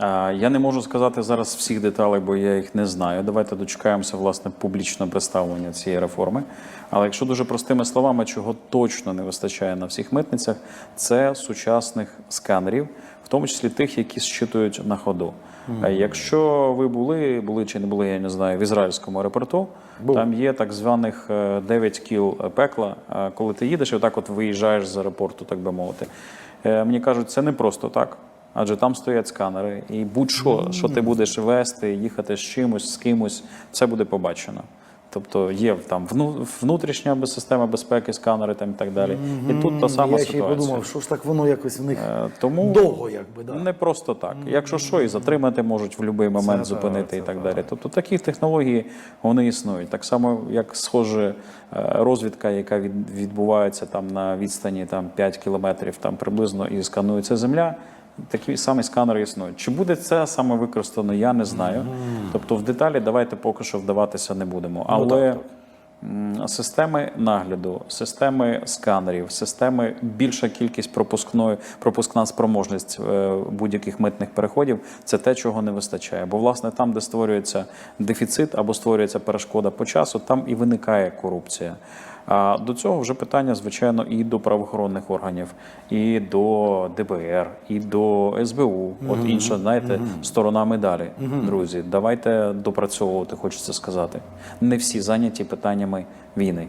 Я не можу сказати зараз всіх деталей, бо я їх не знаю. Давайте дочекаємося власне публічного представлення цієї реформи. Але якщо дуже простими словами, чого точно не вистачає на всіх митницях, це сучасних сканерів, в тому числі тих, які зчитують на ходу. А Якщо ви були, були чи не були, я не знаю, в ізраїльському аеропорту, там є так званих е, 9 кіл пекла. Коли ти їдеш, і отак от виїжджаєш з аеропорту, так би мовити. Е, Мені кажуть, це не просто так. Адже там стоять сканери, і будь-що, що ти будеш вести, їхати з чимось, з кимось, все буде побачено. Тобто є там внутрішня система безпеки, сканери там і так далі. І тут та сама Я ще й подумав, що ж так воно якось в них Е, Тому довго, якби, да. не просто так. Якщо що, і затримати можуть в будь-який момент Це зупинити так, і це так далі. Тобто такі технології вони існують. Так само, як схоже е, розвідка, яка від- відбувається там на відстані там 5 кілометрів, там приблизно і сканується земля. Такі самі сканери існують. Чи буде це саме використано, я не знаю. Тобто в деталі давайте поки що вдаватися не будемо. Але м, системи нагляду, системи сканерів, системи більша кількість пропускної пропускна спроможність е, будь-яких митних переходів це те, чого не вистачає. Бо власне там, де створюється дефіцит або створюється перешкода по часу, там і виникає корупція. А до цього вже питання, звичайно, і до правоохоронних органів, і до ДБР, і до СБУ. От інша, знаєте, сторона медалі. Друзі, давайте допрацьовувати, хочеться сказати. Не всі зайняті питаннями війни.